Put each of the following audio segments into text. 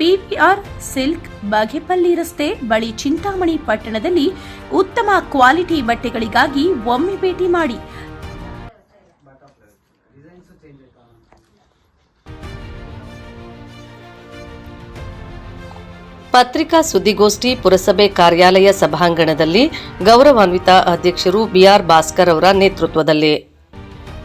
PVR silk Bagepalli ರಸ್ತೆ ಬಳಿ ಚಿಂತಾಮಣಿ ಪಟ್ಟಣದಲ್ಲಿ ಉತ್ತಮ ಕ್ವಾಲಿಟಿ ಬಟ್ಟೆಗಳಿಗಾಗಿ ಒಮ್ಮೆ ಭೇಟಿ ಮಾಡಿ. ಪತ್ರಿಕಾ ಸುದ್ದಿಗೋಷ್ಠಿ ಪುರಸಭೆ ಕಾರ್ಯಾಲಯ ಸಭಾಂಗಣದಲ್ಲಿ ಗೌರವಾನ್ವಿತ ಅಧ್ಯಕ್ಷರು ಬಿಆರ್ ಭಾಸ್ಕರ್ ಅವರ ನೇತೃತ್ವದಲ್ಲಿ.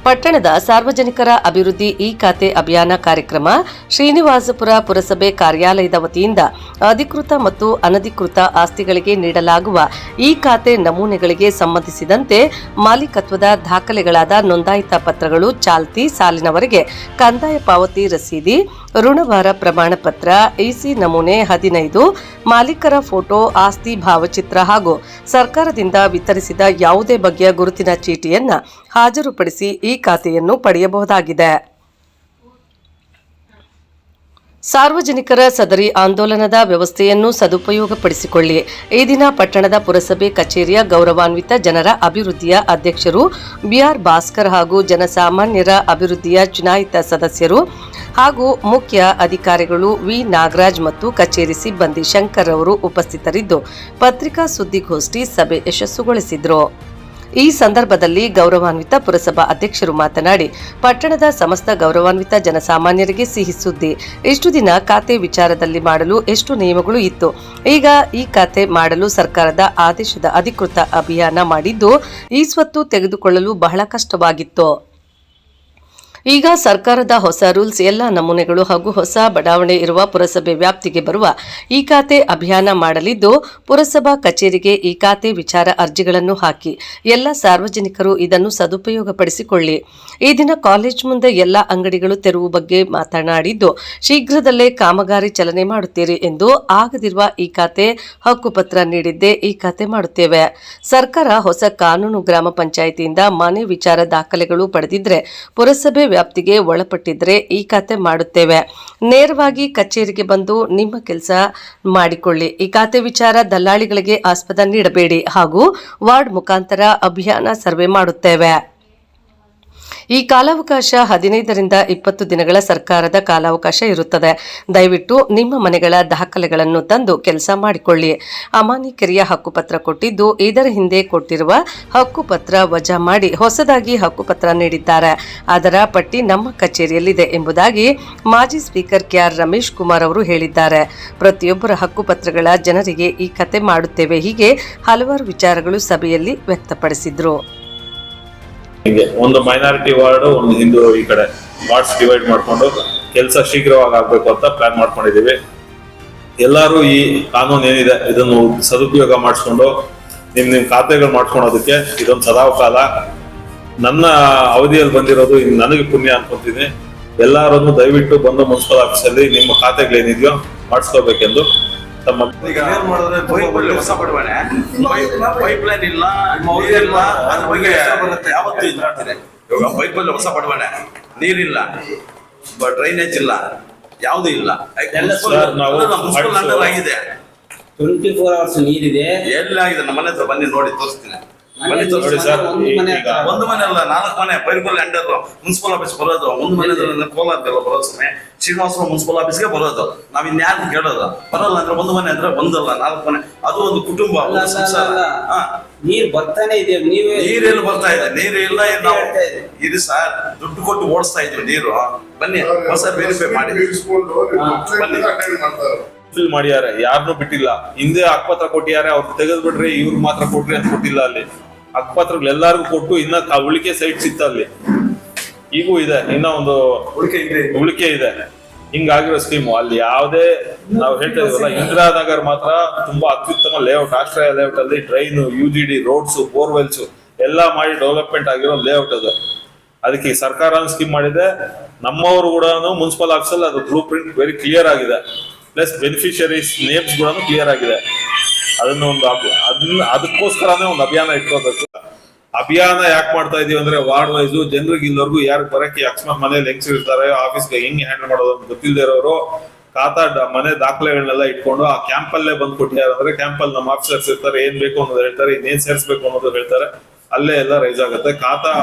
ಪಟ್ಟಣದ ಸಾರ್ವಜನಿಕರ ಅಭಿವೃದ್ಧಿ ಇ ಖಾತೆ ಅಭಿಯಾನ ಕಾರ್ಯಕ್ರಮ ಶ್ರೀನಿವಾಸಪುರ ಪುರಸಭೆ ಕಾರ್ಯಾಲಯದ ವತಿಯಿಂದ ಅಧಿಕೃತ ಮತ್ತು ಅನಧಿಕೃತ ಆಸ್ತಿಗಳಿಗೆ ನೀಡಲಾಗುವ ಇ ಖಾತೆ ನಮೂನೆಗಳಿಗೆ ಸಂಬಂಧಿಸಿದಂತೆ ಮಾಲೀಕತ್ವದ ದಾಖಲೆಗಳಾದ ನೋಂದಾಯಿತ ಪತ್ರಗಳು, ಚಾಲ್ತಿ, ಸಾಲಿನವರೆಗೆ ಕಂದಾಯ ಪಾವತಿ ರಸೀದಿ, ಋಣಭಾರ ಪ್ರಮಾಣ ಪತ್ರ ಇಸಿ ನಮೂನೆ ಹದಿನೈದು, ಮಾಲೀಕರ ಫೋಟೋ, ಆಸ್ತಿ ಭಾವಚಿತ್ರ ಹಾಗೂ ಸರ್ಕಾರದಿಂದ ವಿತರಿಸಿದ ಯಾವುದೇ ಬಗೆಯ ಗುರುತಿನ ಚೀಟಿಯನ್ನು ಹಾಜರುಪಡಿಸಿ ಈ ಖಾತೆಯನ್ನು ಪಡೆಯಬಹುದಾಗಿದೆ. ಸಾರ್ವಜನಿಕರ ಸದರಿ ಆಂದೋಲನದ ವ್ಯವಸ್ಥೆಯನ್ನು ಸದುಪಯೋಗಪಡಿಸಿಕೊಳ್ಳಿ. ಈ ದಿನ ಪಟ್ಟಣದ ಪುರಸಭೆ ಕಚೇರಿಯ ಗೌರವಾನ್ವಿತ ಜನರ ಅಭಿವೃದ್ಧಿಯ ಅಧ್ಯಕ್ಷರು ಬಿಆರ್ ಭಾಸ್ಕರ್ ಹಾಗೂ ಜನಸಾಮಾನ್ಯರ ಅಭಿವೃದ್ಧಿಯ ಚುನಾಯಿತ ಸದಸ್ಯರು ಹಾಗೂ ಮುಖ್ಯ ಅಧಿಕಾರಿಗಳು ವಿ. ನಾಗರಾಜ್ ಮತ್ತು ಕಚೇರಿ ಸಿಬ್ಬಂದಿ ಶಂಕರ್ ಅವರು ಉಪಸ್ಥಿತರಿದ್ದು, ಪತ್ರಿಕಾ ಸುದ್ದಿಗೋಷ್ಠಿ ಸಭೆ ಯಶಸ್ಸುಗೊಳಿಸಿದರು. ಈ ಸಂದರ್ಭದಲ್ಲಿ ಗೌರವಾನ್ವಿತ ಪುರಸಭಾ ಅಧ್ಯಕ್ಷರು ಮಾತನಾಡಿ, ಪಟ್ಟಣದ ಸಮಸ್ತ ಗೌರವಾನ್ವಿತ ಜನಸಾಮಾನ್ಯರಿಗೆ ಸಿಹಿ ಸುದ್ದಿ. ಇಷ್ಟು ದಿನ ಖಾತೆ ವಿಚಾರದಲ್ಲಿ ಮಾಡಲು ಎಷ್ಟು ನಿಯಮಗಳು ಇತ್ತು? ಈಗ ಈ ಖಾತೆ ಮಾಡಲು ಸರ್ಕಾರದ ಆದೇಶದ ಅಧಿಕೃತ ಅಭಿಯಾನ ಮಾಡಿದ್ದು, ಈ ಸ್ವತ್ತು ತೆಗೆದುಕೊಳ್ಳಲು ಬಹಳ ಕಷ್ಟವಾಗಿತ್ತು. ಈಗ ಸರ್ಕಾರದ ಹೊಸ ರೂಲ್ಸ್, ಎಲ್ಲ ನಮೂನೆಗಳು ಹಾಗೂ ಹೊಸ ಬಡಾವಣೆ ಇರುವ ಪುರಸಭೆ ವ್ಯಾಪ್ತಿಗೆ ಬರುವ ಈ ಖಾತೆ ಅಭಿಯಾನ ಮಾಡಲಿದ್ದು, ಪುರಸಭಾ ಕಚೇರಿಗೆ ಈ ಖಾತೆ ವಿಚಾರ ಅರ್ಜಿಗಳನ್ನು ಹಾಕಿ, ಎಲ್ಲ ಸಾರ್ವಜನಿಕರು ಇದನ್ನು ಸದುಪಯೋಗಪಡಿಸಿಕೊಳ್ಳಿ. ಈ ದಿನ ಕಾಲೇಜ್ ಮುಂದೆ ಎಲ್ಲ ಅಂಗಡಿಗಳು ತೆರವು ಬಗ್ಗೆ ಮಾತನಾಡಿದ್ದು, ಶೀಘ್ರದಲ್ಲೇ ಕಾಮಗಾರಿ ಚಲನೆ ಮಾಡುತ್ತೀರಿ ಎಂದು ಆಗದಿರುವ ಈ ಖಾತೆ ಹಕ್ಕುಪತ್ರ ನೀಡಿದ್ದೇ ಈ ಖಾತೆ ಮಾಡುತ್ತೇವೆ. ಸರ್ಕಾರ ಹೊಸ ಕಾನೂನು ಗ್ರಾಮ ಪಂಚಾಯಿತಿಯಿಂದ ಮನೆ ವಿಚಾರ ದಾಖಲೆಗಳು ಪಡೆದಿದ್ರೆ, ಪುರಸಭೆ ವ್ಯಾಪ್ತಿಗೆ ಒಳಪಟ್ಟಿದ್ರೆ ಈ ಖಾತೆ ಮಾಡುತ್ತೇವೆ. ನೇರವಾಗಿ ಕಚೇರಿಗೆ ಬಂದು ನಿಮ್ಮ ಕೆಲಸ ಮಾಡಿಕೊಳ್ಳಿ. ಈ ಖಾತೆ ವಿಚಾರ ದಲ್ಲಾಳಿಗಳಿಗೆ ಆಸ್ಪದ ನೀಡಬೇಡಿ ಹಾಗೂ ವಾರ್ಡ್ ಮುಖಾಂತರ ಅಭಿಯಾನ ಸರ್ವೆ ಮಾಡುತ್ತೇವೆ. ಈ ಕಾಲಾವಕಾಶ ಹದಿನೈದರಿಂದ ಇಪ್ಪತ್ತು ದಿನಗಳ ಸರ್ಕಾರದ ಕಾಲಾವಕಾಶ ಇರುತ್ತದೆ. ದಯವಿಟ್ಟು ನಿಮ್ಮ ಮನೆಗಳ ದಾಖಲೆಗಳನ್ನು ತಂದು ಕೆಲಸ ಮಾಡಿಕೊಳ್ಳಿ. ಅಮಾನಿಕರಿಯ ಹಕ್ಕುಪತ್ರ ಕೊಟ್ಟಿದ್ದು ಇದರ ಹಿಂದೆ ಕೊಟ್ಟಿರುವ ಹಕ್ಕುಪತ್ರ ವಜಾ ಮಾಡಿ ಹೊಸದಾಗಿ ಹಕ್ಕುಪತ್ರ ನೀಡಿದ್ದಾರೆ. ಅದರ ಪಟ್ಟಿ ನಮ್ಮ ಕಚೇರಿಯಲ್ಲಿದೆ ಎಂಬುದಾಗಿ ಮಾಜಿ ಸ್ಪೀಕರ್ ಕೆಆರ್ ರಮೇಶ್ ಕುಮಾರ್ ಅವರು ಹೇಳಿದ್ದಾರೆ. ಪ್ರತಿಯೊಬ್ಬರ ಹಕ್ಕುಪತ್ರಗಳ ಜನರಿಗೆ ಈ ಕತೆ ಮಾಡುತ್ತೇವೆ. ಹೀಗೆ ಹಲವಾರು ವಿಚಾರಗಳು ಸಭೆಯಲ್ಲಿ ವ್ಯಕ್ತಪಡಿಸಿದ್ರು. ಹಿಂಗೆ ಒಂದು ಮೈನಾರಿಟಿ ವಾರ್ಡ್ ಒಂದು ಹಿಂದೂ ಈ ಕಡೆ ವಾರ್ಡ್ಸ್ ಡಿವೈಡ್ ಮಾಡಿಕೊಂಡು ಕೆಲಸ ಶೀಘ್ರವಾಗಿ ಆಗಬೇಕು ಅಂತ ಪ್ಲಾನ್ ಮಾಡ್ಕೊಂಡಿದ್ದೀವಿ. ಎಲ್ಲರೂ ಈ ಕಾನೂನು ಏನಿದೆ, ಇದನ್ನು ಸದುಪಯೋಗ ಮಾಡಿಸ್ಕೊಂಡು ನಿಮ್ಮ ನಿಮ್ಮ ಖಾತೆಗಳು ಮಾಡ್ಕೊಳೋದಕ್ಕೆ ಇದೊಂದು ಸದಾವಕಾಲ. ನನ್ನ ಅವಧಿಯಲ್ಲಿ ಬಂದಿರೋದು ಇನ್ನು ನನಗೆ ಪುಣ್ಯ ಅನ್ಕೊಂತೀನಿ. ಎಲ್ಲರನ್ನು ದಯವಿಟ್ಟು ಬಂದು ಮುನ್ಸಿಪಲ್ ಆಫೀಸಲ್ಲಿ ನಿಮ್ಮ ಖಾತೆಗಳೇನಿದೆಯೋ ಮಾಡಿಸ್ಕೋಬೇಕೆಂದು ತಮ್ಮ ಈಗ ಏನ್ ಮಾಡಿದ್ರೆ ಪೈಪ್ ಲೈನ್ ಇಲ್ಲ ನೀರಿಲ್ಲ ಅದ್ರ ಬಗ್ಗೆ ಯಾವತ್ತೂ ಇದು ಮಾಡ್ತೀನಿ ಇವಾಗ ಪೈಪ್ ಅಲ್ಲಿ ಹೊಸ ಪಡವಣೆ ನೀರಿಲ್ಲ ಡ್ರೈನೇಜ್ ಇಲ್ಲ ಯಾವ್ದು ಇಲ್ಲ. ಸರ್, ನಾವು ಮುನ್ಸಿಪಲ್ ಅಂಡರ್ ಆಗಿದೆ. ಟ್ವೆಂಟಿ ಫೋರ್ ಅವರ್ಸ್ ನೀರಿದೆ. ಎಲ್ಲ ಆಗಿದೆ ನಮ್ಮ ಮನೆ ಹತ್ರ ಬನ್ನಿ ನೋಡಿ ತೋರಿಸ್ತೀನಿ. ಬನ್ನಿ ನೋಡಿ ಸರ್. ಒಂದು ಮನೆ ಒಂದು ಮನೆ ಅಲ್ಲ ನಾಲ್ಕು ಮನೆ. ಅಂಡರ್ ಮುನ್ಸಿಪಲ್ ಆಫೀಸ್ ಬರೋದು. ಒಂದು ಮನೆ ಕೋಲಾರದಲ್ಲ ಬರೋದು ಸಮಯ ಶ್ರೀನಿವಾಸಪುರ ಮುನ್ಸಿಪಲ್ ಆಫೀಸ್ಗೆ ಬರೋದು. ನಾವ್ ಇನ್ಯಾರು ಕೇಳೋದು. ಬರಲ್ಲ ಅಂದ್ರೆ ಒಂದು ಮನೆ ಅಂದ್ರೆ ಒಂದಲ್ಲ ನಾಲ್ಕು ಮನೆ. ಅದು ಒಂದು ಕುಟುಂಬ ಅಲ್ಲ, ಒಂದು ಸಂಸಾರ. ನೀರ್ ಬರ್ತಾನೆ ಇದೆ ನೀವೇ ನೀರೆಲ್ಲ ಬರ್ತಾ ಇದೆ? ನೀರು ಇಲ್ಲ ನಾವು ಇದು. ಸರ್. ದುಡ್ಡು ಕೊಟ್ಟು ಓಡಿಸ್ತಾ ಇದ್ವಿ ನೀರು. ಬನ್ನಿ ಹೊಸ ವೆರಿಫೈ ಮಾಡಿ. ಫಿಲ್ ಮಾಡ್ಯಾರ. ಯಾರನ್ನೂ ಬಿಟ್ಟಿಲ್ಲ. ಹಿಂದೆ ಅಕ್ಪತ್ರ ಕೊಟ್ಟಿದ್ದಾರೆ ಅವ್ರು ತೆಗೆದು ಬಿಡ್ರಿ ಇವ್ರು ಮಾತ್ರ ಕೊಟ್ರಿ ಅಂತ ಕೊಟ್ಟಿಲ್ಲ ಅಲ್ಲಿ. ಹಕ್ಪತ್ರಗಳು ಎಲ್ಲಾರ್ಗು ಕೊಟ್ಟು ಇನ್ನ ಉಳಿಕೆ ಸೈಟ್ ಸಿತ್ತಲ್ಲಿ ಅಲ್ಲಿ ಈಗೂ ಇದೆ ಇನ್ನ ಒಂದು ಉಳಿಕೆ ಇದೆ. ಉಳಿಕೆ ಇದೆ. ಹಿಂಗಾಗಿರೋ ಸ್ಕೀಮು. ಅಲ್ಲಿ ಯಾವುದೇ ನಾವು ಹೇಳ್ತಾ ಇದೀವಲ್ಲ ಇಂದಿರಾನಗರ್ ಮಾತ್ರ ತುಂಬಾ ಅತ್ಯುತ್ತಮ ಲೇಔಟ್ ಆಶ್ರಯ ಲೇಔಟ್ ಅಲ್ಲಿ train U G D roads borewells ಎಲ್ಲ ಮಾಡಿ ಡೆವಲಪ್ಮೆಂಟ್ ಆಗಿರೋ ಲೇಔಟ್ ಅದು. ಅದಕ್ಕೆ ಈ ಸರ್ಕಾರ ಸ್ಕೀಮ್ ಮಾಡಿದೆ. ನಮ್ಮವರು ಕೂಡ ಮುನ್ಸಿಪಲ್ ಆಫೀಸಲ್ಲಿ ಅದು ಬ್ಲೂ ಪ್ರಿಂಟ್ ವೆರಿ ಕ್ಲಿಯರ್ ಆಗಿದೆ. ಪ್ಲಸ್ ಬೆನಿಫಿಷರೀಸ್ ನೇಮ್ಸ್ ಕೂಡ ಕ್ಲಿಯರ್ ಆಗಿದೆ. ಅದನ್ನ ಒಂದು ಅದನ್ನ ಅದಕ್ಕೋಸ್ಕರನೇ ಒಂದು ಅಭಿಯಾನ ಇಟ್ಕೋಬೇಕು. ಅಭಿಯಾನ ಯಾಕೆ ಮಾಡ್ತಾ ಇದೀವಿ ಅಂದ್ರೆ ವಾರ್ಡ್ ವೈಸ್, ಜನರಿಗೆ ಇಲ್ಲವರೆಗೂ ಯಾರು ಬರಕ್ಕೆ ಅಕಸ್ಮಾತ್ ಮನೇಲಿ ಹೆಂಗ್ಸ್ ಇರ್ತಾರೆ, ಆಫೀಸ್ಗೆ ಹೆಂಗ್ ಹ್ಯಾಂಡಲ್ ಮಾಡೋದು ಅಂತ ಗೊತ್ತಿಲ್ಲದೆ ಇರೋರು ಖಾತಾ ಮನೆ ದಾಖಲೆಗಳನ್ನೆಲ್ಲ ಇಟ್ಕೊಂಡು ಆ ಕ್ಯಾಂಪ್ ಅಲ್ಲೇ ಬಂದ್ ಕೊಟ್ಟಿದ್ದಾರೆ ಅಂದ್ರೆ ಕ್ಯಾಂಪ್ ಅಲ್ಲಿ ನಮ್ಮ ಆಫೀಸರ್ಸ್ ಇರ್ತಾರೆ, ಏನ್ ಬೇಕು ಅನ್ನೋದು ಹೇಳ್ತಾರೆ, ಇನ್ನೇನ್ ಸೇರಿಸ್ಬೇಕು ಅನ್ನೋದು ಹೇಳ್ತಾರೆ, ಅಲ್ಲೇ ಎಲ್ಲ ರೈಸ್ ಆಗುತ್ತೆ. ಖಾತಾ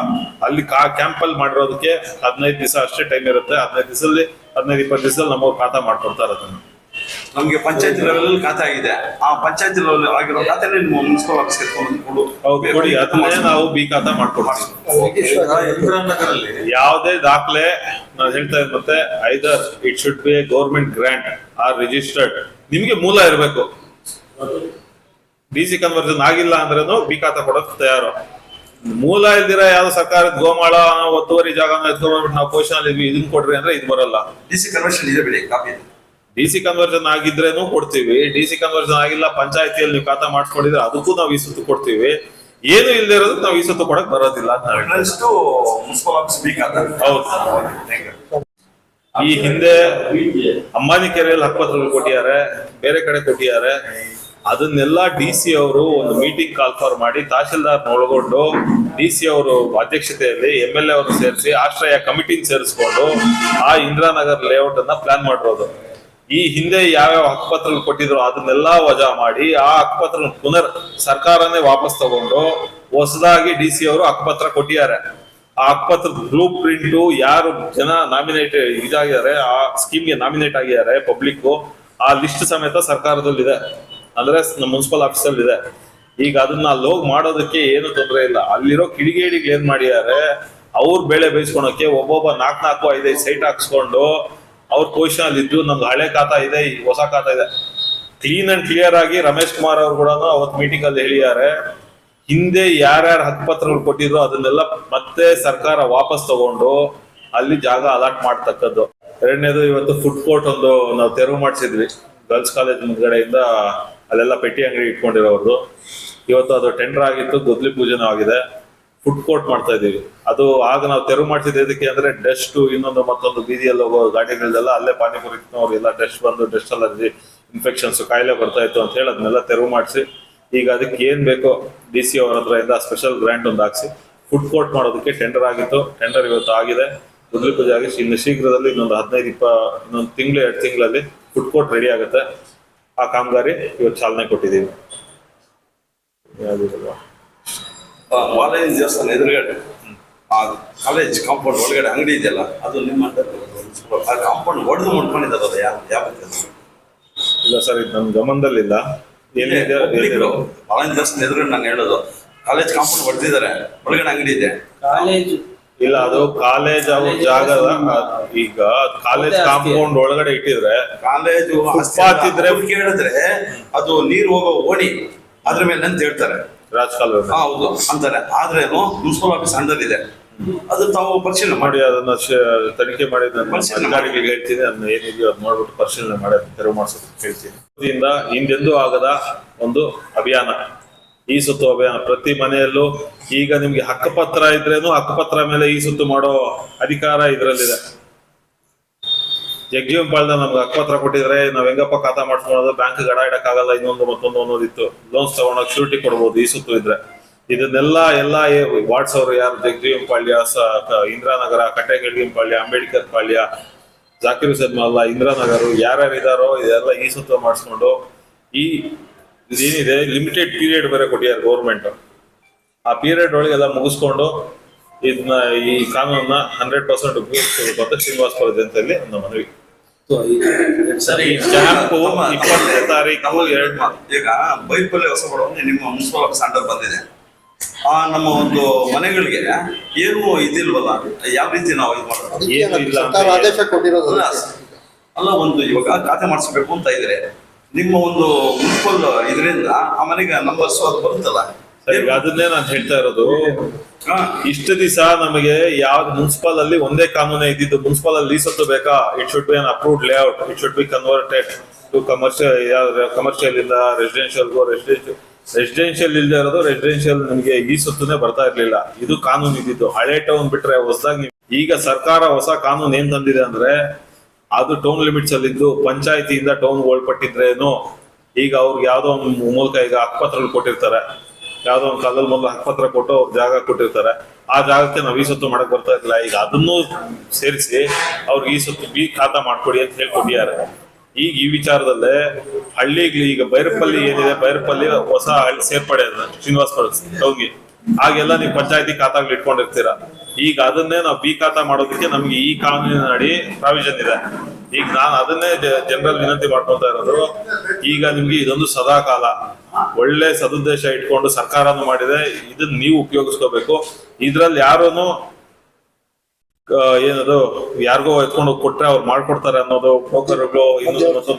ಅಲ್ಲಿ ಕ್ಯಾಂಪ್ ಅಲ್ಲಿ ಮಾಡಿರೋದಕ್ಕೆ ಹದಿನೈದು ದಿವಸ ಅಷ್ಟೇ ಟೈಮ್ ಇರುತ್ತೆ. ಹದಿನೈದು ದಿವಸದಲ್ಲಿ ಹದಿನೈದು, ಇಪ್ಪತ್ತು ದಿವಸದಲ್ಲಿ ನಮ್ಮವ್ರು ಖಾತಾ ಮಾಡ್ಕೊಡ್ತಾರೆ ಅದನ್ನ ನಮ್ಗೆ ಪಂಚಾಯತ್ ಲೆವೆಲ್ ಅಲ್ಲಿ ಖಾತೆ ಆಗಿದೆ. ಆ ಪಂಚಾಯತ್ ಲೆವೆಲ್ ಆಗಿರೋ ಖಾತೆನ ನಿಮ್ಮ ಮುನ್ಸಿಪಲ್ ಆಫೀಸ್ ಎತ್ಕೊಂಡು ನಾವು ಬಿ ಖಾತಾ ಮಾಡ್ಕೊಡ್ತೀವಿ. ಯಾವುದೇ ದಾಖಲೆ ನಾನು ಹೇಳ್ತಾ ಇದ್ದೆ ಮತ್ತೆ either it should be a government grant or registered ನಿಮ್ಗೆ ಮೂಲ ಇರಬೇಕು. ಡಿ ಸಿ ಕನ್ವರ್ಷನ್ ಆಗಿಲ್ಲ ಅಂದ್ರೆ ಬಿ ಖಾತಾ ಕೊಡಕ್ ತಯಾರು. ಮೂಲ ಇಲ್ದಿರ ಯಾವ ಸರ್ಕಾರದ ಗೋಮಾಳ ಒತ್ತುವರಿ ಜಾಗ ಎತ್ಕೊಂಡ್ಬಿಟ್ಟು ನಾವು ಪೋಷನ್ ಇದನ್ನ ಕೊಡ್ರಿ ಅಂದ್ರೆ ಇದು ಬರಲ್ಲ. ಡಿ ಸಿ ಕನ್ವರ್ಷನ್ ಇದೆ ಬಿಡಿ ಕಾಪಿ ಡಿ ಸಿ ಕನ್ವರ್ಷನ್ ಆಗಿದ್ರೇನು ಕೊಡ್ತೀವಿ. ಡಿ ಸಿ ಕನ್ವರ್ಷನ್ ಆಗಿಲ್ಲ ಪಂಚಾಯತಿಯಲ್ಲಿ ನೀವು ಖಾತಾ ಮಾಡ್ಕೊಂಡಿದ್ರೆ ಅದಕ್ಕೂ ನಾವು ಈ ಸುತ್ತು ಕೊಡ್ತೀವಿ. ಏನು ಇಲ್ಲದೆ ಇರೋದಕ್ಕೆ ನಾವು ಈ ಸುತ್ತು ಕೊಡಕ್ ಬರೋದಿಲ್ಲ ಹೌದು. ಈ ಹಿಂದೆ ಅಂಬಾನಿ ಕೆರೆಯಲ್ಲಿ ಹಕ್ಕಪತ್ರಗಳು ಕೊಟ್ಟಿದ್ದಾರೆ ಬೇರೆ ಕಡೆ ಕೊಟ್ಟಿದ್ದಾರೆ. ಅದನ್ನೆಲ್ಲ ಡಿ ಸಿ ಅವರು ಒಂದು ಮೀಟಿಂಗ್ ಕಾಲ್ ಫಾರ್ ಮಾಡಿ ತಹಶೀಲ್ದಾರ್ ಒಳಗೊಂಡು ಡಿ ಸಿ ಅವರು ಅಧ್ಯಕ್ಷತೆಯಲ್ಲಿ ಎಂ ಎಲ್ ಎ ಅವರು ಸೇರಿಸಿ ಆಶ್ರಯ ಕಮಿಟಿನ ಸೇರಿಸ್ಕೊಂಡು ಆ ಇಂದಿರಾನಗರ್ ಲೇಔಟ್ ಅನ್ನ ಪ್ಲಾನ್ ಮಾಡಿರೋದು. ಈ ಹಿಂದೆ ಯಾವ್ಯಾವ ಹಕ್ಕುಪತ್ರ ಕೊಟ್ಟಿದ್ರು ಅದನ್ನೆಲ್ಲ ವಜಾ ಮಾಡಿ ಆ ಹಕ್ಕುಪತ್ರ ಪುನರ್ ಸರ್ಕಾರನೇ ವಾಪಸ್ ತಗೊಂಡು ಹೊಸದಾಗಿ ಡಿ ಸಿ ಅವರು ಹಕ್ಕುಪತ್ರ ಕೊಟ್ಟಿದ್ದಾರೆ. ಆ ಹಕ್ಕುಪತ್ರದ ಬ್ಲೂ ಪ್ರಿಂಟ್ ಯಾರು ಜನ ನಾಮಿನೇಟ್ ಇದಾಗಿದ್ದಾರೆ, ಆ ಸ್ಕೀಮ್ಗೆ ನಾಮಿನೇಟ್ ಆಗಿದ್ದಾರೆ ಪಬ್ಲಿಕ್ ಆ ಲಿಸ್ಟ್ ಸಮೇತ ಸರ್ಕಾರದಲ್ಲಿದೆ. ಅಂದ್ರೆ ನಮ್ಮ ಮುನ್ಸಿಪಲ್ ಆಫೀಸಲ್ಲಿ ಇದೆ ಈಗ ಅದನ್ನ ಅಲ್ಲಿ ಹೋಗಿ ಮಾಡೋದಕ್ಕೆ ಏನು ತೊಂದರೆ ಇಲ್ಲ. ಅಲ್ಲಿರೋ ಕಿಡಿಗೇಡಿಗಳು ಏನ್ ಮಾಡಿದ್ದಾರೆ, ಅವ್ರ ಬೆಳೆ ಬೇಯಿಸ್ಕೊಳಕ್ಕೆ ಒಬ್ಬೊಬ್ಬ ನಾಲ್ಕು ನಾಲ್ಕು ಐದೈದು ಸೈಟ್ ಹಾಕ್ಸ್ಕೊಂಡು ಅವ್ರ ಪೊಸಿಷನ್ ಅಲ್ಲಿ ಇದ್ದು ನಮ್ದು ಹಳೆ ಖಾತಾ ಇದೆ ಹೊಸ ಖಾತಾ ಇದೆ. ಕ್ಲೀನ್ ಅಂಡ್ ಕ್ಲಿಯರ್ ಆಗಿ ರಮೇಶ್ ಕುಮಾರ್ ಅವರು ಕೂಡ ಅವತ್ತು ಮೀಟಿಂಗ್ ಅಲ್ಲಿ ಹೇಳಿದ್ದಾರೆ. ಹಿಂದೆ ಯಾರ್ಯಾರು ಹಕ್ಕುಪತ್ರಗಳು ಕೊಟ್ಟಿದ್ರು ಅದನ್ನೆಲ್ಲ ಮತ್ತೆ ಸರ್ಕಾರ ವಾಪಸ್ ತಗೊಂಡು ಅಲ್ಲಿ ಜಾಗ ಅಲಾಟ್ ಮಾಡ್ತಕ್ಕದ್ದು. ಎರಡನೇದು ಇವತ್ತು ಫುಡ್ ಕೋರ್ಟ್ ಒಂದು ನಾವು ತೆರವು ಮಾಡಿಸಿದ್ವಿ. ಗರ್ಲ್ಸ್ ಕಾಲೇಜ್ ಮುಂದ್ಗಡೆಯಿಂದ ಅಲ್ಲೆಲ್ಲ ಪೆಟ್ಟಿ ಅಂಗಡಿ ಇಟ್ಕೊಂಡಿರೋರ್ದು. ಇವತ್ತು ಅದು ಟೆಂಡರ್ ಆಗಿತ್ತು, ಗುದ್ಲಿ ಪೂಜೆನೂ ಆಗಿದೆ. ಫುಡ್ ಕೋರ್ಟ್ ಮಾಡ್ತಾ ಇದೀವಿ ಅದು ಆಗ ನಾವು ತೆರವು ಮಾಡ್ತಿದ್ದೆ ಇದಕ್ಕೆ ಅಂದ್ರೆ ಡಸ್ಟ್ ಇನ್ನೊಂದು ಮತ್ತೊಂದು ಬೀದಿಯಲ್ಲಿ ಹೋಗೋ ಗಾಡಿಗಳದೆಲ್ಲ ಅಲ್ಲೇ ಪಾನಿಪುರಿ ಎಲ್ಲ ಡಸ್ಟ್ ಬಂದು ಡಸ್ಟ್ ಅಲರ್ಜಿ ಇನ್ಫೆಕ್ಷನ್ಸ್ ಕಾಯಿಲೆ ಬರ್ತಾ ಇತ್ತು ಅಂತ ಹೇಳಿ ಅದನ್ನೆಲ್ಲ ತೆರವು ಮಾಡಿಸಿ, ಈಗ ಅದಕ್ಕೆ ಏನ್ ಬೇಕೋ ಡಿ ಸಿ ಅವರ ಹತ್ರ ಇಂದ ಸ್ಪೆಷಲ್ ಗ್ರಾಂಟ್ ಒಂದು ಹಾಕ್ಸಿ. ಫುಡ್ ಕೋರ್ಟ್ ಮಾಡೋದಕ್ಕೆ ಟೆಂಡರ್ ಆಗಿತ್ತು. ಟೆಂಡರ್ ಇವತ್ತು ಆಗಿದೆ. ಮೊದಲು ಪೂಜೆ ಆಗಿ ಇನ್ನು ಶೀಘ್ರದಲ್ಲಿ ಇನ್ನೊಂದು ಹದಿನೈದು ಇಪ್ಪ, ಇನ್ನೊಂದು ತಿಂಗಳು, ಎರಡು ತಿಂಗಳಲ್ಲಿ ಫುಡ್ ಕೋರ್ಟ್ ರೆಡಿ ಆಗುತ್ತೆ. ಆ ಕಾಮಗಾರಿ ಇವತ್ತು ಚಾಲನೆ ಕೊಟ್ಟಿದ್ದೀವಿ. ವಾಲಯ ದೇವಸ್ಥಾನ ಎದುರುಗಡೆ. ಆ ಕಾಲೇಜ್ ಕಾಂಪೌಂಡ್ ಒಳಗಡೆ ಅಂಗಡಿ ಇದೆಯಲ್ಲ ಅದು ನಿಮ್ಮ ಆ ಕಾಂಪೌಂಡ್ ಒಡೆದು ಮಾಡ್ಕೊಂಡಿದ್ದಾರಲ್ಲ ಯಾವ ಯಾವ ಇಲ್ಲ ಸರ್ ಇದು ನನ್ನ ಗಮನದಲ್ಲಿಲ್ಲ? ವಾಲಯ ದೇವಸ್ಥಾನ ಎದುರುಗಡೆ ನಾನು ಹೇಳೋದು. ಕಾಲೇಜ್ ಕಾಂಪೌಂಡ್ ಹೊಡೆದಿದ್ದಾರೆ ಒಳಗಡೆ ಅಂಗಡಿ ಇದೆ. ಕಾಲೇಜು ಇಲ್ಲ ಅದು ಕಾಲೇಜ್ ಅವ್ರ ಜಾಗದ ಈಗ ಕಾಲೇಜ್ ಕಾಂಪೌಂಡ್ ಒಳಗಡೆ ಇಟ್ಟಿದ್ರೆ ಕಾಲೇಜು ಅವ್ರು ಕೇಳಿದ್ರೆ ಅದು ನೀರು ಹೋಗೋ ಓಣಿ. ಅದ್ರ ಮೇಲೆ ಅಂತ ಹೇಳ್ತಾರೆ. ರಾಜ್ ಕಾಲುವೆ ಹಾ, ಹೌದು ಅಂತಾರೆ. ಆದ್ರೇನು ಮುನ್ಸಿಪಲ್ ಆಫೀಸ್ ಅಂಡರ್ ಇದೆ ಅದು ತಾವು ಪರಿಶೀಲನೆ ಮಾಡಿ ಅದನ್ನ ತನಿಖೆ ಮಾಡಿ. ಅಧಿಕಾರಿಗಳಿಗೆ ಹೇಳ್ತೀನಿ. ಅದನ್ನ ಏನಿದೆಯೋ ಅದು ನೋಡ್ಬಿಟ್ಟು ಪರಿಶೀಲನೆ ಮಾಡಿ ತೆರವು ಮಾಡಿಸೋದು ಹೇಳ್ತೀನಿ. ಹಿಂದೆಂದೂ ಆಗದ ಒಂದು ಅಭಿಯಾನ. ಈ ಸುತ್ತು ಅಭಿಯಾನ. ಪ್ರತಿ ಮನೆಯಲ್ಲೂ ಈಗ ನಿಮ್ಗೆ ಹಕ್ಕುಪತ್ರ ಇದ್ರೇನು ಹಕ್ಕುಪತ್ರ ಮೇಲೆ ಈ ಸುತ್ತು ಮಾಡೋ ಅಧಿಕಾರ ಇದರಲ್ಲಿದೆ. ಜಗ್ಜೀವನ್ ಪಾಳ್ದ ನಮ್ಗೆ ಹತ್ರ ಕೊಟ್ಟಿದ್ರೆ ನಾವ್ ಹೆಂಗಪ್ಪ ಖಾತಾ ಮಾಡ್ಸ್ಕೊಳೋದು ಬ್ಯಾಂಕ್ ಗಡ ಇಡಕ್ಕಾಗಲ್ಲ ಇನ್ನೊಂದು ಮತ್ತೊಂದು ಅನ್ನೋದಿತ್ತು ಲೋನ್ಸ್ ತಗೊಂಡೋಗಿ ಶ್ಯೂರಿಟಿ ಕೊಡ್ಬೋದು ಈ ಸುತ್ತು ಇದ್ರೆ ಇದನ್ನೆಲ್ಲ ಎಲ್ಲ ವಾರ್ಡ್ಸ್ ಅವರು ಯಾರು ಜಗಜೀವನ್ ಪಾಳ್ಯ ಇಂದಿರಾನಗರ ಕಟ್ಟೆಗಳ್ಗಿನ ಪಾಳ್ಯ ಅಂಬೇಡ್ಕರ್ ಪಾಳ್ಯ ಜಾಕಿರ್ ಹುಸೇನ್ ಮಲ್ಲ ಇಂದಿರಾನಗರ್ ಯಾರ್ಯಾರು ಇದಾರೋ ಇದೆಲ್ಲ ಈ ಸುತ್ತ ಮಾಡಿಸ್ಕೊಂಡು ಈ ಇದೇನಿದೆ ಲಿಮಿಟೆಡ್ ಪೀರಿಯಡ್ ಬೇರೆ ಕೊಟ್ಟಿದ್ದಾರೆ ಗೌರ್ಮೆಂಟ್ ಆ ಪೀರಿಯಡ್ ಒಳಗೆ ಎಲ್ಲ ಮುಗಿಸ್ಕೊಂಡು ಇದನ್ನ ಈ ಕಾನೂನನ್ನ ಹಂಡ್ರೆಡ್ ಪರ್ಸೆಂಟ್ ಉಪಯೋಗಿಸಬೇಕು ಅಂತ ಶ್ರೀನಿವಾಸಪುರ ಜಯಂತಿಯಲ್ಲಿ ನನ್ನ ಮನವಿ ಸರಿ ಇಪ್ಪತ್ತನೇ ತಾರೀಕು ಎರಡು ಈಗ ಬೈಪಲ್ಲಿ ಹೊಸ ಬಡವನೆ ನಿಮ್ಮ ಮುನ್ಸಿಪಲ್ ಆಫೀಸ್ ಅಂಡರ್ ಬಂದಿದೆ. ಆ ನಮ್ಮ ಒಂದು ಮನೆಗಳಿಗೆ ಏನು ಇದಿಲ್ವಲ್ಲ? ಯಾವ ರೀತಿ ನಾವು ಇದು ಮಾಡೋದು ಏನು ಇಲ್ಲ ಸರ್ಕಾರ ಅಂದ್ರೆ ಕೊಟ್ಟಿರೋದು ಅಲ್ಲ, ಅಲ್ಲ ಒಂದು ಇವಾಗ ಖಾತೆ ಮಾಡಿಸ್ಬೇಕು ಅಂತ ಇದ್ರೆ ನಿಮ್ಮ ಒಂದು ಮುನ್ಸಿಪಲ್ ಇದರಿಂದ ಆ ಮನೆಗೆ ನಂಬರ್ಸ್ ಅದು ಬರುತ್ತಲ್ಲ? ಸರಿ, ಅದನ್ನೇ ನಾನು ಹೇಳ್ತಾ ಇರೋದು. ಇಷ್ಟು ದಿವಸ ನಮಗೆ ಯಾವ ಮುನ್ಸಿಪಲ್ ಅಲ್ಲಿ ಒಂದೇ ಕಾನೂನೇ ಇದ್ದಿದ್ದು ಮುನ್ಸಿಪಲ್ ಅಲ್ಲಿ ಸತ್ತು ಬೇಕಾ? It should be unapproved layout it should be converted to commercial commercial ಇಂದ ರೆಸಿಡೆನ್ಶಿಯಲ್ ರೆಸಿಡೆನ್ಶಿಯಲ್ ರೆಸಿಡೆನ್ಷಿಯಲ್ ಇಲ್ಲದೆ ಇರೋದು ರೆಸಿಡೆನ್ಷಿಯಲ್ ನಿಮಗೆ ಈ ಸುತ್ತನೇ ಬರ್ತಾ ಇರ್ಲಿಲ್ಲ. ಇದು ಕಾನೂನು ಇದ್ದಿದ್ದು. ಹಳೆ ಟೌನ್ ಬಿಟ್ರೆ ಹೊಸದಾಗಿ ಈಗ ಸರ್ಕಾರ ಹೊಸ ಕಾನೂನು ಏನ್ ತಂದಿದೆ ಅಂದ್ರೆ ಅದು ಟೌನ್ ಲಿಮಿಟ್ಸ್ ಅಲ್ಲಿ ಇದ್ದು ಪಂಚಾಯತಿಯಿಂದ ಟೌನ್ ಒಳಪಟ್ಟಿದ್ರೇನು ಈಗ ಅವ್ರಿಗೆ ಯಾವ್ದೋ ಒಂದು ಮೂಲಕ ಈಗ ಹಕ್ಕಪತ್ರಗಳು ಕೊಟ್ಟಿರ್ತಾರೆ. ಯಾವ್ದೋ ಒಂದು ಕಾಲದಲ್ಲಿ ಮೊದಲು ಹಕ್ಕಪತ್ರ ಕೊಟ್ಟು ಜಾಗ ಕೊಟ್ಟಿರ್ತಾರೆ. ಆ ಜಾಗಕ್ಕೆ ನಾವು ಈ ಸೊತ್ತು ಮಾಡಕ್ ಬರ್ತಾ ಇರ್ಲಿಲ್ಲ. ಈಗ ಅದನ್ನು ಸೇರಿಸಿ ಅವ್ರಿಗೆ ಈ ಸೊತ್ತು ಬಿ ಖಾತಾ ಮಾಡ್ಕೊಡಿ ಅಂತ ಹೇಳ್ಕೊಟ್ಟಿದ್ದಾರೆ ಈಗ ಈ ವಿಚಾರದಲ್ಲೇ ಹಳ್ಳಿಗ್ಲಿ ಈಗ ಬೈರಪಲ್ಲಿ ಏನಿದೆ ಬೈರಪಲ್ಲಿ ಹೊಸ ಹಳ್ಳಿ ಸೇರ್ಪಡೆ ಅದ ಶ್ರೀನಿವಾಸ ಟೌನ್ಗೆ. ಆಗೆಲ್ಲ ನೀವು ಪಂಚಾಯತಿ ಖಾತಾಗಳು ಇಟ್ಕೊಂಡಿರ್ತೀರ. ಈಗ ಅದನ್ನೇ ನಾವು ಬಿ ಖಾತಾ ಮಾಡೋದಕ್ಕೆ ನಮ್ಗೆ ಈ ಕಾನೂನಿನ ಅಡಿ ಪ್ರಾವಿಷನ್ ಇದೆ. ಈಗ ನಾನು ಅದನ್ನೇ ಜನರಲ್ ವಿನಂತಿ ಮಾಡ್ಕೊತಾ ಇರೋದು. ಈಗ ನಿಮ್ಗೆ ಇದೊಂದು ಸದಾ ಕಾಲ ಒಳ್ಳೆ ಸದುದ್ದೇಶ ಇಟ್ಕೊಂಡು ಸರ್ಕಾರನು ಮಾಡಿದೆ. ಇದನ್ನ ನೀವು ಉಪಯೋಗಿಸ್ಕೋಬೇಕು. ಇದ್ರಲ್ಲಿ ಯಾರೂನು ಆ, ಏನದು ಯಾರಿಗೋ ಎತ್ಕೊಂಡು ಹೋಗಿ ಕೊಟ್ರೆ ಅವ್ರು ಮಾಡ್ಕೊಡ್ತಾರೆ ಅನ್ನೋದು ಬ್ರೋಕರ್ಗಳು ಇನ್ನೊಂದು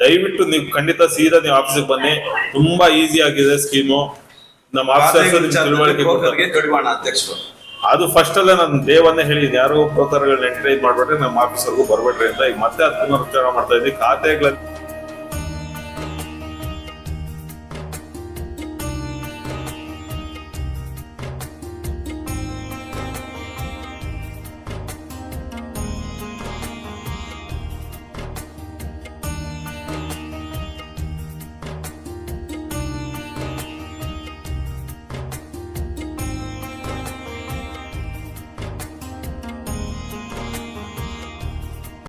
ದಯವಿಟ್ಟು ನೀವು ಖಂಡಿತ ಸೀದಾ ನೀವು ಆಫೀಸಿಗೆ ಬನ್ನಿ. ತುಂಬಾ ಈಸಿ ಆಗಿದೆ ಸ್ಕೀಮು. ನಮ್ಮ ಅಧ್ಯಕ್ಷರು. ಅದು ಫಸ್ಟ್ ಅಲ್ಲೇ ನಾನು ದೇವನ್ನೇ ಹೇಳಿದ್ದೀನಿ. ಯಾರು ಬ್ರೋಕರ್ಗಳನ್ನ ಎಂಟರ್ಟೈನ್ ಮಾಡ್ಬೇಡ್ರಿ ನಮ್ಮ ಆಫೀಸರ್ಗೂ ಬರ್ಬೇಡ್ರಿ ಅಂತ. ಈಗ ಮತ್ತೆ ಅದು ಪುನರುಚ್ಚಾರ ಮಾಡ್ತಾ ಇದ್ದೀನಿ. ಖಾತೆಗಳಲ್ಲಿ